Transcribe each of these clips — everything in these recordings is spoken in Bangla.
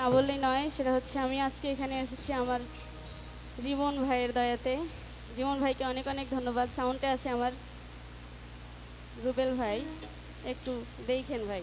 না বললেই নয়, সেটা হচ্ছে আমি আজকে এখানে এসেছি আমার রিমন ভাইয়ের দয়াতে। রিমন ভাইকে অনেক অনেক ধন্যবাদ, সাউন্ডে আছে আমার রুবেল ভাই, একটু দেখেন ভাই।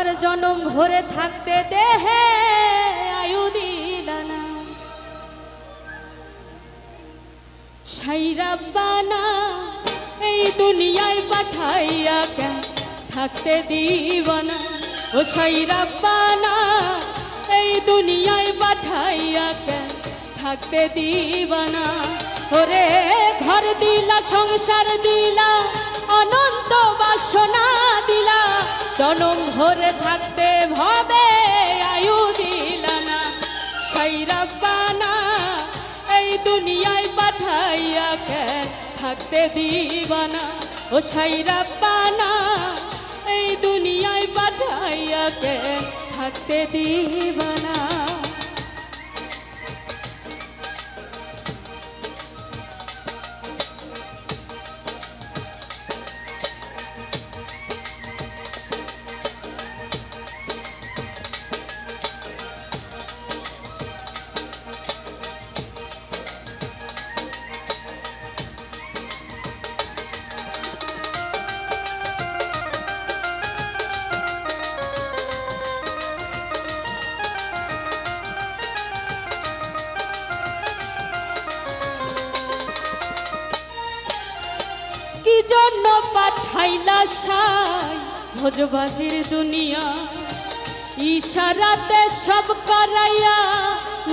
আবার জনম ভরে থাকতে দেহে আয়ু দিলানা। সাইরাব্বানা এই দুনিয়ায় পাঠাইয়া কে থাকতে দিবানা? ও সাইরাব্বানা এই দুনিয়ায় পাঠাইয়া কে থাকতে দিবানা? ওরে ঘর দিলা, সংসার দিলা ভরে থাকতে ভবে, আয়ু দিলানা সাইরাব্বানা এই দুনিয়ায় পাঠাইয়া কে থাকতে দিবানা? ও সাইরাব্বানা এই দুনিয়ায় পাঠাইয়া কে থাকতে দিবানা? পাঠাইলা সাই, ভোজবাজির দুনিয়া। ইশারাতে সব করাইয়া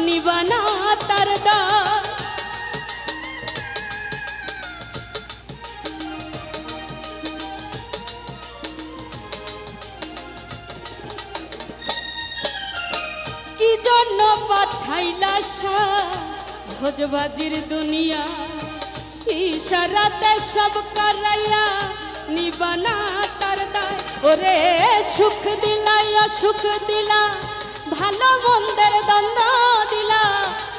নিবানা তার দা কি জন্য পাঠাইলা ভোজবাজির দুনিয়া? ইশারাতে সব করাইয়া নিবানা তার দায়। ওরে সুখ দিলাই, অসুখ দিলা। ভালো মন্দের দ্বন্দ্ব দিলা।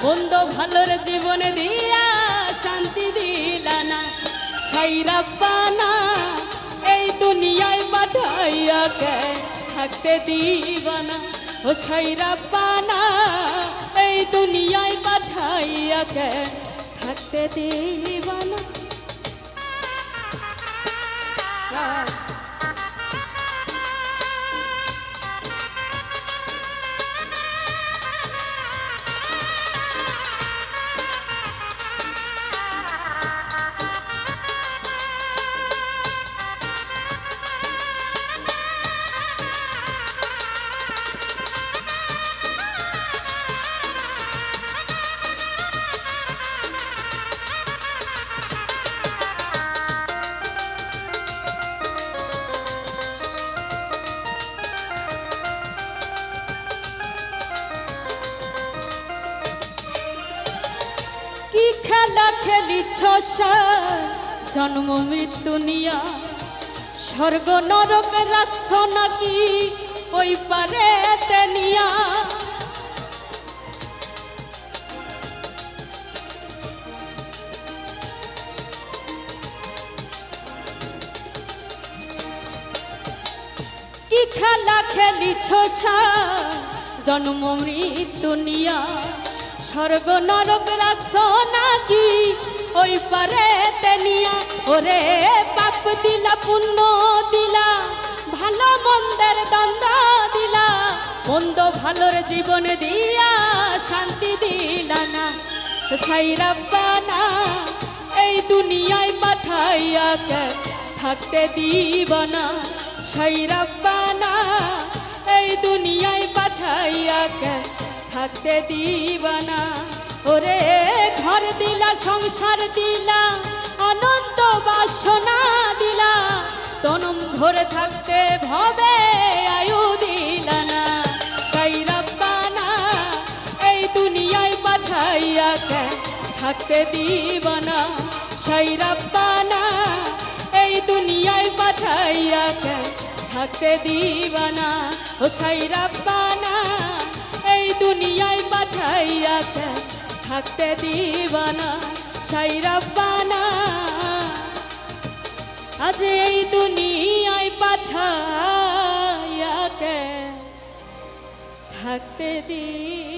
মন্দ ভালোর জীবন দিয়া শান্তি দিলা না। সাইরাব্বানা এই দুনিয়ায় পাঠাইয়া কে থাকতে দিবানা? ও সাইরাব্বানা এই দুনিয়ায় পাঠাইয়া কে থাকতে দিবানা? কি খেলিছ? জন্ম মৃত্যু নিয়া স্বর্গ নরক রাখছ নাকি ওই পারে নিয়া কি খেলা খেলিছ? জন্ম মৃত্যু নিয়া স্বর্গ নরক রাখছ নাকি? ওই পারে তেনিয়া ওরে পাপ দিলা, পুণ্য দিলা, ভালো মন্দের দ্বন্দ্ব দিলা, মন্দ ভালোর জীবন দিয়া শান্তি দিলা না। সাইরাব্বানা এই দুনিয়ায় পাঠাইয়া থাকতে দিব না থাকতে দিব না ওরে ঘর দিলা, সংসার দিলা, অনন্ত বাসনা দিলা। তনম ধরে থাকতে ভবে আয়ু দিলা না সেই রব্বানা, এই দুনিয়ায় পাঠাইয়া থাকতে দিব না সেই রব্বানা, এই দুনিয়ায় পাঠাইয়া থাকতে দিব না ও সেই রব্বানা দুনিয়ায় পাঠাইয়া কে থাকতে দিবানা সেই রব্বানা আজ এই দুনিয়ায় পাঠাইয়া কে থাকতে দিব